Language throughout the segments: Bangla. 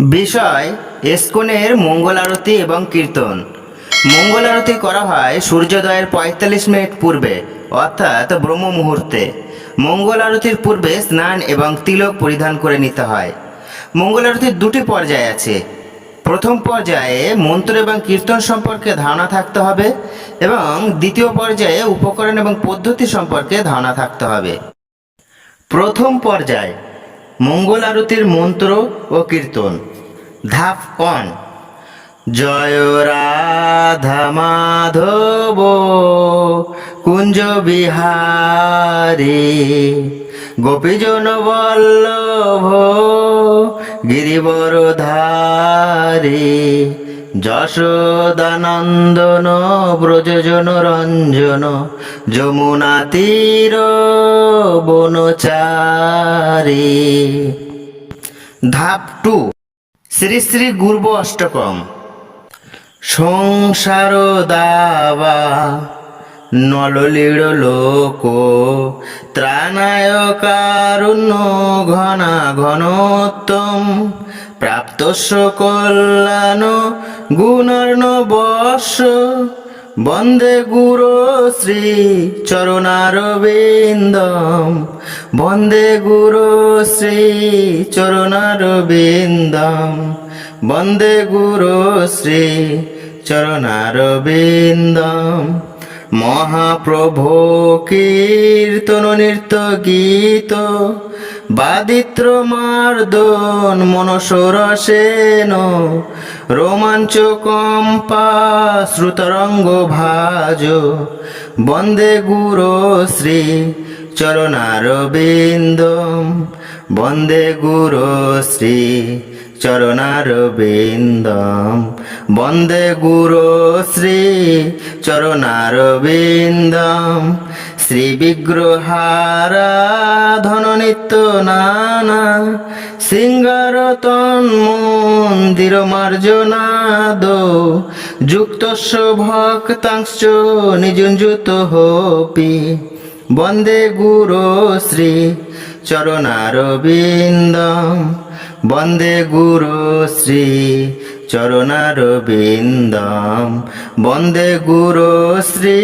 বিষয়, এসকনের মঙ্গল আরতি এবং কীর্তন। মঙ্গল আরতি করা হয় সূর্যোদয়ের পঁয়তাল্লিশ মিনিট পূর্বে, অর্থাৎ ব্রহ্ম মুহূর্তে। মঙ্গল আরতির পূর্বে স্নান এবং তিলক পরিধান করে নিতে হয়। মঙ্গল আরতির দুটি পর্যায় আছে। প্রথম পর্যায়ে মন্ত্র এবং কীর্তন সম্পর্কে ধারণা থাকতে হবে এবং দ্বিতীয় পর্যায়ে উপকরণ এবং পদ্ধতি সম্পর্কে ধারণা থাকতে হবে। প্রথম পর্যায়, মঙ্গল আরতির মন্ত্র ও কীর্তন। ধাপ অন জয় রাধা মাধব, কুঞ্জ বিহারী। গোপীজন বল্লভ গিরিবর ধারী যশোদানন্দন ব্রজজন রঞ্জন, যমুনা তীর বনচারী। ধাপ টু। শ্রী শ্রী গুর্ব অষ্টকম। সংসার দাবা নললীড় লোক ত্রাণায় ঘনা ঘনোত্তম প্রাপ্তস্য কল্যাণ গুণর্ণ বর্ষ বন্দে গুরু শ্রী চরণারবিন্দম। বন্দে গুরু শ্রী চরণারবিন্দম। বন্দে গুরু শ্রী চরণারবিন্দম। মহাপ্রভু কীর্তন নৃত্য গীত। বাদিত্র মার্দন মনসরসেন রোমাঞ্চ কম্পা শ্রুতরঙ্গ ভাজ। বন্দে গুরু শ্রী চরণারবিন্দম বন্দে গুরু শ্রী চরণারবিন্দম বন্দে গুরু শ্রী চরণারবিন্দম শ্রী বিগ্রহারাধন নিত্য নানা সিঙ্গার তন্মন্দির মার্জনাদ, যুক্তস্য ভক্তাংশ নিযুঞ্জুত হোপি। বন্দে গুরু শ্রী চরণারবিন্দম বন্দে গুরু শ্রী চরণারবিন্দম। বন্দে গুরু শ্রী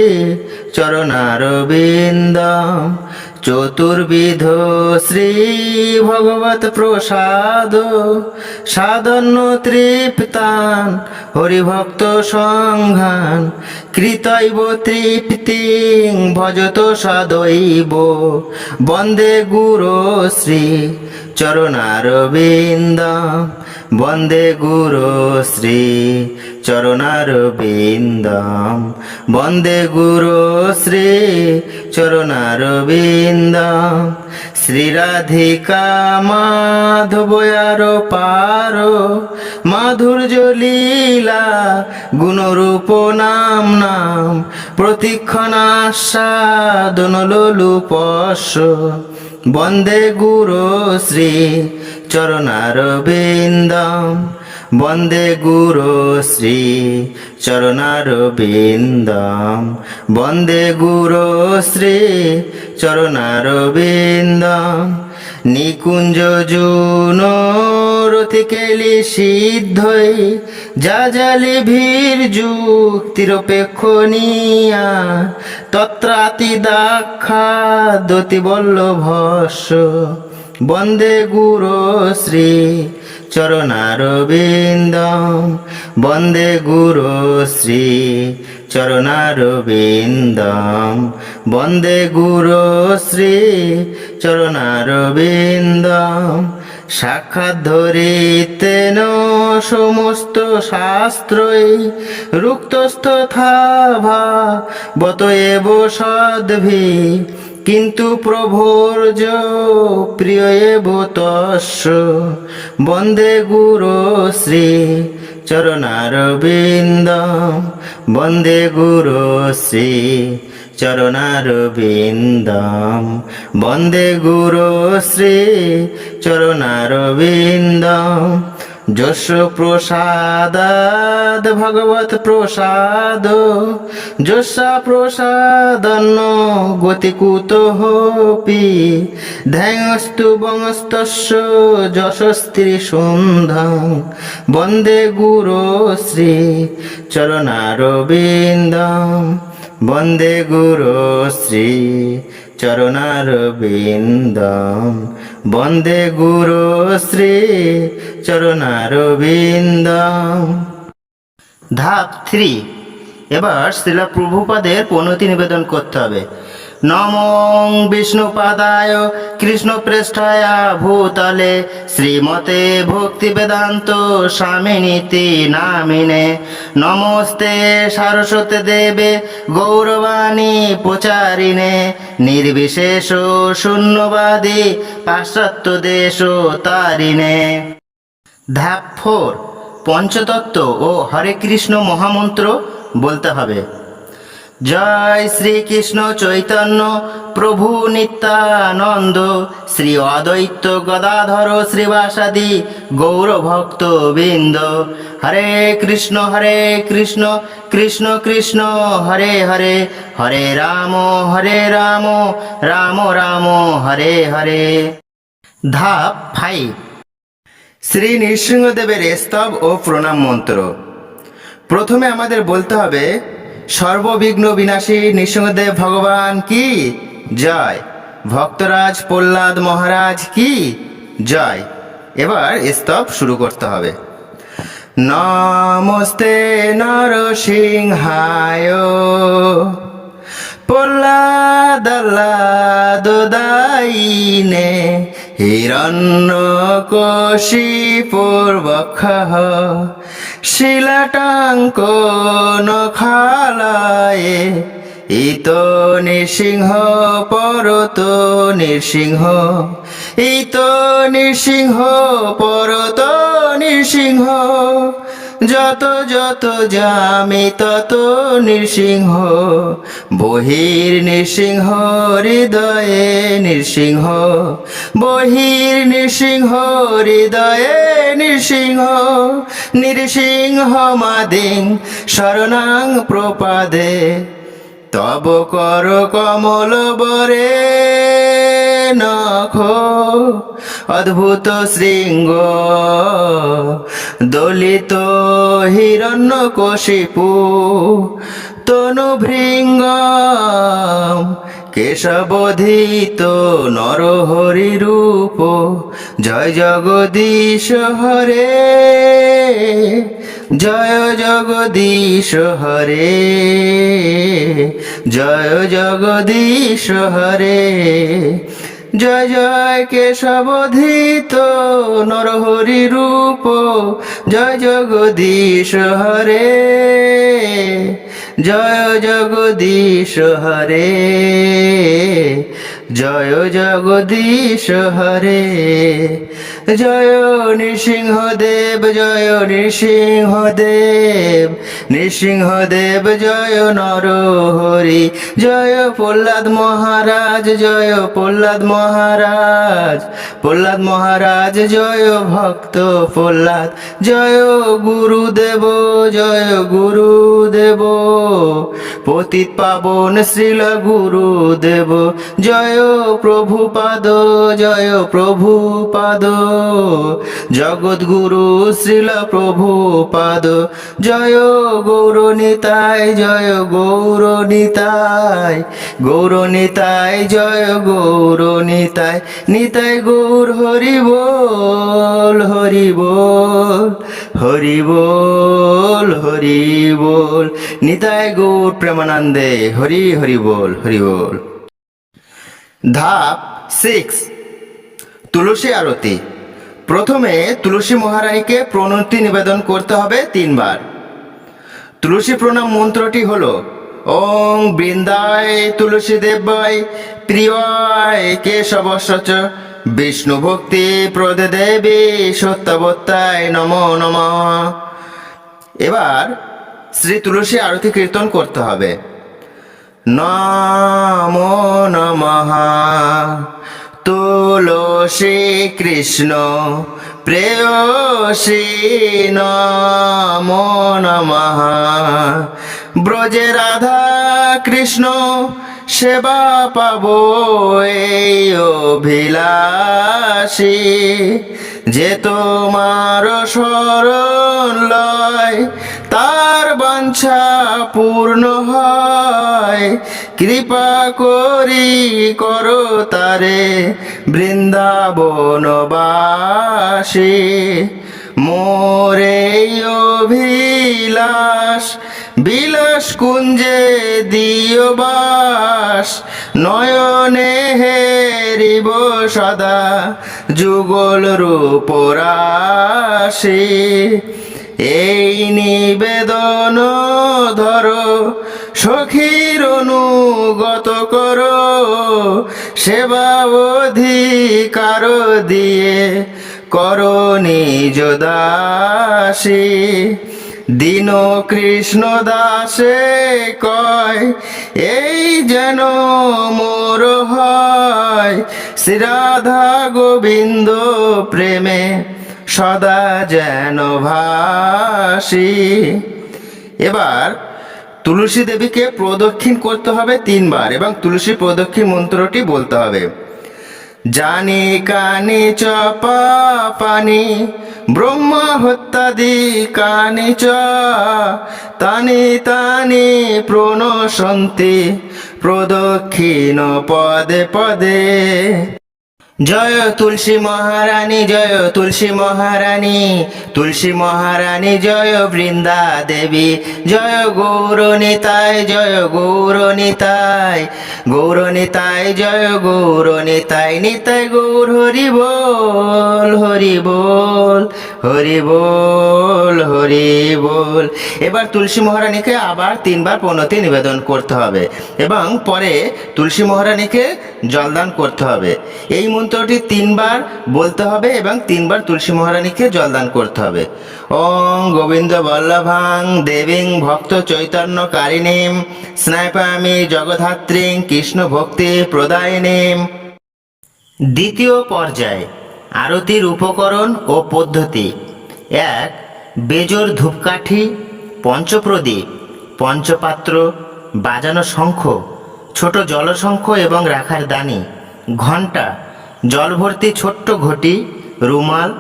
চরণারবিন্দম। চতুর্বিধ শ্রী ভগবত প্রসাদ। সাধন্য তৃপ্তান, হরিভক্ত সংঘান। কৃতৈব তৃপ্তি, ভজত সদৈব বন্দে গুরু শ্রী চরণারবিন্দম। বন্দে গুরু শ্রী চরণারবিন্দম বন্দে গুরু শ্রী চরণারবিন্দম শ্রীরাধিকা মাধবয়ার পার। মাধুর্য লীলা গুণরূপ নাম নাম। প্রতীক্ষণাস্বাদন লোলুপস্য বন্দে গুরু শ্রী চরণারবিন্দম বন্দে গুরু শ্রী চরণারবিন্দম বন্দে গুরু শ্রী চরণারবিন্দম নিকুঞ্জ জুন রতি কেলি সিদ্ধই যা জালি ভীর যুক্তিরপেক্ষণীয়া তত্রাতি দাক্ষা দতি বল্লভস্য বন্দে গুরু শ্রী চরণারবিন্দম। বন্দে গুরু শ্রী চরণারবিন্দম। বন্দে গুরু শ্রী চরণারবিন্দম। সাক্ষাৎ ধরিতেন সমস্ত শাস্ত্রই রুক্তস্থা বত এব সদ্ভি কিন্তু প্রভোর্য প্রিয় এব তস্য, বন্দে গুরু শ্রী চরণারবিন্দম, বন্দে গুরু শ্রী চরণারবিন্দম। বন্দে গুরু শ্রী চরণারবিন্দম। যশ প্রসাদাদ ভগবত প্রসাদ। যশা গতিকুত পি ধ্যায়স্তু বংস্তস্য যশস্ত্রী সন্ধ্যং বন্দে গুরু শ্রী চরণারবিন্দম। বন্দে গুরু শ্রী চরণারবিন্দম। বন্দে গুরু শ্রী চরণারবিন্দম। ধাপ থ্রি। এবার শিলা প্রভুপাদের পণতি নিবেদন করতে হবে। নমং বিষ্ণুপাদায় কৃষ্ণ পৃষ্ঠায় ভূতলে, শ্রীমতে ভক্তি বেদান্ত স্বামিনীতি নামিনে নমস্তে সারস্বতী দেবে গৌরবাণী প্রচারিণে। নির্বিশেষ শূন্যবাদী পাশ্চাত্য দেশ তারিণে। ধাপ ফোর পঞ্চতত্ত্ব ও হরে কৃষ্ণ মহামন্ত্র বলতে হবে। জয় শ্রীকৃষ্ণ চৈতন্য, প্রভু নিত্যানন্দ, শ্রী অদ্বৈত গদাধর শ্রীবাসাদি গৌরভক্ত বৃন্দ। হরে কৃষ্ণ হরে কৃষ্ণ কৃষ্ণ কৃষ্ণ, হরে হরে হরে রাম হরে রাম রাম রাম, হরে হরে। ধাপ ফাইভ শ্রী নৃসিংহদেবের স্তব ও প্রণাম মন্ত্র। প্রথমে আমাদের বলতে হবে সর্ববিঘ্ন বিনাশী নৃসিংহদেব ভগবান কি? জয়। ভক্তরাজ প্রহ্লাদ মহারাজ কি? জয়। এবার স্তব শুরু করতে হবে। নমস্তে নরসিংহায়। প্রহ্লাদল্লাদাইনে হিরণ্য কোশি পূর্বক্ষ শিলাটাঙ্ক নখালায় ইত নৃসিংহ পরত নৃসিংহ ইত নৃসিংহ পরত নৃসিংহ। যত যত জামি, তত নৃসিংহ। বহির নৃসিংহ হৃদয়ে নৃসিংহ। বহির নৃসিংহ হৃদয়ে নৃসিংহ। নৃসিংহ মাদিং, শরণাং প্রপাদে। তব কর কমল বরে নখ, অদ্ভুত শৃঙ্গ, দলিত হিরণ্য কশিপু তনু ভৃঙ্গ কেশবধিত নরহরি রূপ, জয় জগদীশ হরে। জয় জগদীশ হরে, জয় জগদীশ হরে। জয় জয় কেশবধিত নরহরি রূপ, জয় জগদীশ হরে। জয় জগদীশ হরে জয় জগদীশ হরে, জয় নৃসিংহদেব জয় নৃসিংহদেব নৃসিংহদেব, জয় নরহরি, জয় প্রহ্লাদ মহারাজ, জয় প্রহ্লাদ মহারাজ প্রহ্লাদ মহারাজ, জয় ভক্ত প্রহ্লাদ, জয় গুরুদেব জয় গুরুদেব, পতিত পাবন শ্রীল গুরুদেব, জয় প্রভুপাদ জয় প্রভুপাদ জগৎগুরু শ্রীল জয় গৌর নিতাই, জয় গৌর নিতাই। গৌর নিতাই, জয় গৌর নিতাই। নিতাই গৌর হরি বল হরি বল হরি বল হরি বল। নিতাই গৌর প্রেমানন্দে হরি হরি বল হরি বল। ধাপ সিক্স তুলসী আরতি। প্রথমে তুলসী মহারানীকে প্রণতি নিবেদন করতে হবে তিনবার। তুলসী প্রণাম মন্ত্রটি হল, ওং বৃন্দায় তুলসী দেবায় প্রিয়ায় কেশবশ্চ বিষ্ণু ভক্তি প্রদে দেবী সত্যবত্তায় নম নম। এবার শ্রী তুলসী আরতি কীর্তন করতে হবে। নমো নমঃ। তুলসী কৃষ্ণ, প্রেয়সী নমো নমঃ। ব্রজে রাধা কৃষ্ণ, সেবা পাবো এই অভিলাষী। যে তোমার শরণ লয় তার বাঞ্ছা পূর্ণ হয়। কৃপা করি করো তারে বৃন্দাবনবাসী মোরে অভিলাষ, বিলাস কুঞ্জে দিও বাস। নয়নে হেরিব সদা যুগল রূপরাশি। এই নিবেদন ধরো, সখীর অনুগত করো, সেবা অধিকার দিয়ে করো নিজ দাসী। দীন কৃষ্ণ দাসে কয়, এই যেন মোর হয়। শ্রীরাধা গোবিন্দ প্রেমে সদা যেন ভাসি। এবার তুলসী দেবীকে প্রদক্ষিণ করতে হবে তিনবার এবং তুলসী প্রদক্ষিণ মন্ত্রটি বলতে হবে। জানি কানি চপা পানি, ব্রহ্মা হত্যাদি কানি চ, তানি তানি প্রণশন্তি, প্রদক্ষিণ পদে পদে। জয় তুলসী মহারানী, জয় তুলসী মহারানী তুলসী মহারানী, জয় বৃন্দা দেবী, জয় গৌরনিতায় জয় গৌরনিতায় গৌরনিতায় জয় গৌরনীতায় নিতাই গৌর হরি বল হরি বল হরি বল হরি বল। এবার তুলসী মহারানীকে আবার তিনবার পণ্যতি নিবেদন করতে হবে এবং পরে তুলসী মহারানীকে জলদান করতে হবে। এই মন্ত্রটি তিনবার বলতে হবে এবং তিনবার তুলসী মহারানীকে জলদান করতে হবে। ওং গোবিন্দ বল্লভাং দেবীং ভক্ত চৈতন্য কারিণীম স্নাইপামি জগধাত্রীং কৃষ্ণ ভক্তি প্রদায়িনীম। দ্বিতীয় পর্যায়। আরতির উপকরণ ও পদ্ধতি। এক বেজোর ধূপকাঠি, পঞ্চপ্রদীপ, পঞ্চপাত্র, বাজানো শঙ্খ, ছোট জলশঙ্খ এবং রাখার দানি। ঘণ্টা জল ভর্তি ছোট্ট ঘটি, রুমাল,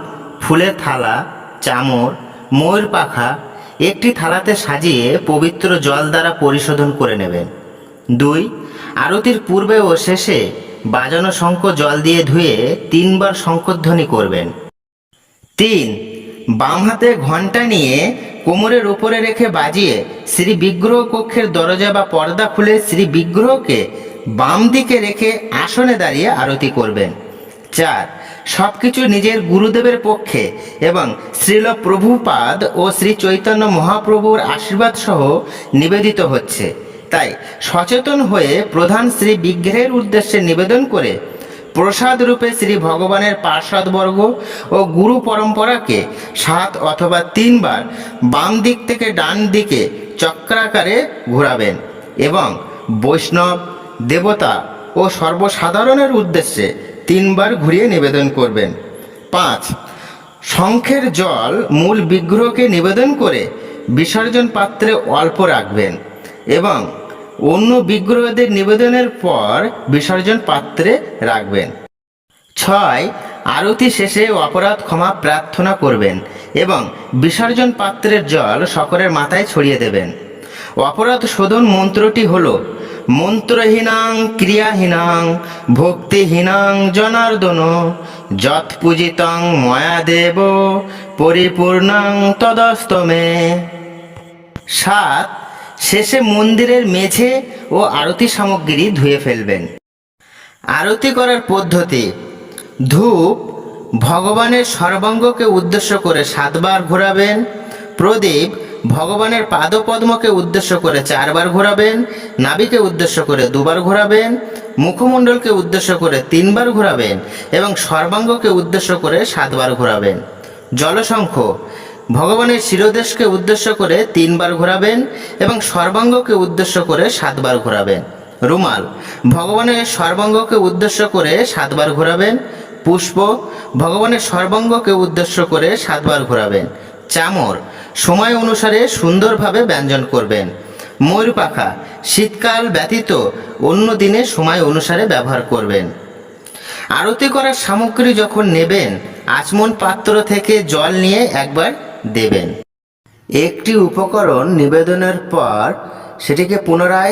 ফুলের থালা, চামর, ময়ূর পাখা, একটি থালাতে সাজিয়ে পবিত্র জল দ্বারা পরিশোধন করে নেবেন। দুই, আরতির পূর্বে ও শেষে বাজানো শঙ্খ জল দিয়ে ধুয়ে তিনবার শঙ্খধ্বনি করবেন। তিন, বাম হাতে ঘণ্টা নিয়ে কোমরের উপরে রেখে বাজিয়ে শ্রী বিগ্রহ কক্ষের দরজা বা পর্দা খুলে শ্রী বিগ্রহকে বাম দিকে রেখে আসনে দাঁড়িয়ে আরতি করবেন। চার সব কিছু নিজের গুরুদেবের পক্ষে এবং শ্রীল প্রভুপাদ ও শ্রী চৈতন্য মহাপ্রভুর আশীর্বাদ সহ নিবেদিত হচ্ছে। তাই সচেতন হয়ে প্রধান শ্রী বিগ্রহের উদ্দেশ্যে নিবেদন করে প্রসাদ রূপে শ্রী ভগবানের পার্শ্বদবর্গ ও গুরু পরম্পরাকে সাত অথবা তিনবার বাম দিক থেকে ডান দিকে চক্রাকারে ঘোরাবেন এবং বৈষ্ণব, দেবতা ও সর্বসাধারণের উদ্দেশ্যে তিনবার ঘুরিয়ে নিবেদন করবেন। পাঁচ, শঙ্খের জল মূল বিগ্রহকে নিবেদন করে বিসর্জন পাত্রে অল্প রাখবেন এবং অন্য বিগ্রহদের নিবেদনের পর বিসর্জন পাত্রে রাখবেন। ছয়, আরতি শেষে অপরাধ ক্ষমা প্রার্থনা করবেন এবং বিসর্জন পাত্রের জল সকলের মাথায় ছড়িয়ে দেবেন। অপরাধ শোধন মন্ত্রটি হল, মন্ত্রহীনাং, ক্রিয়াহীনাং, ভক্তিহীনাং জনার্দন যৎ পূজিতং ময়াদেব, পরিপূর্ণাং তদস্তমে। সাত শেষে মন্দিরের মেঝে ও আরতি সামগ্রী ধুয়ে ফেলবেন। আরতি করার পদ্ধতি, ধূপ ভগবানের সর্বাঙ্গকে উদ্দেশ্য করে সাতবার ঘোরাবেন, প্রদীপ ভগবানের পাদপদ্মকে উদ্দেশ্য করে চারবার ঘোরাবেন, নাবিকে উদ্দেশ্য করে দুবার ঘোরাবেন, মুখমণ্ডলকে উদ্দেশ্য করে তিনবার ঘোরাবেন এবং সর্বাঙ্গকে উদ্দেশ্য করে সাতবার ঘোরাবেন। জলশঙ্খ ভগবানের শিরোদেশকে উদ্দেশ্য করে তিনবার ঘোরাবেন এবং সর্বাঙ্গকে উদ্দেশ্য করে সাতবার ঘোরাবেন। রুমাল, ভগবানের সর্বাঙ্গকে উদ্দেশ্য করে সাতবার ঘোরাবেন। পুষ্প, ভগবানের সর্বাঙ্গকে উদ্দেশ্য করে সাতবার ঘোরাবেন। চামর, সময় অনুসারে সুন্দরভাবে ব্যঞ্জন করবেন। ময়ূর পাখা শীতকাল ব্যতীত অন্য দিনে সময় অনুসারে ব্যবহার করবেন। আরতি করার সামগ্রী যখন নেবেন, আচমন পাত্র থেকে জল নিয়ে একবার দেবেন। একটি উপকরণ নিবেদনের পর সেটিকে পুনরায়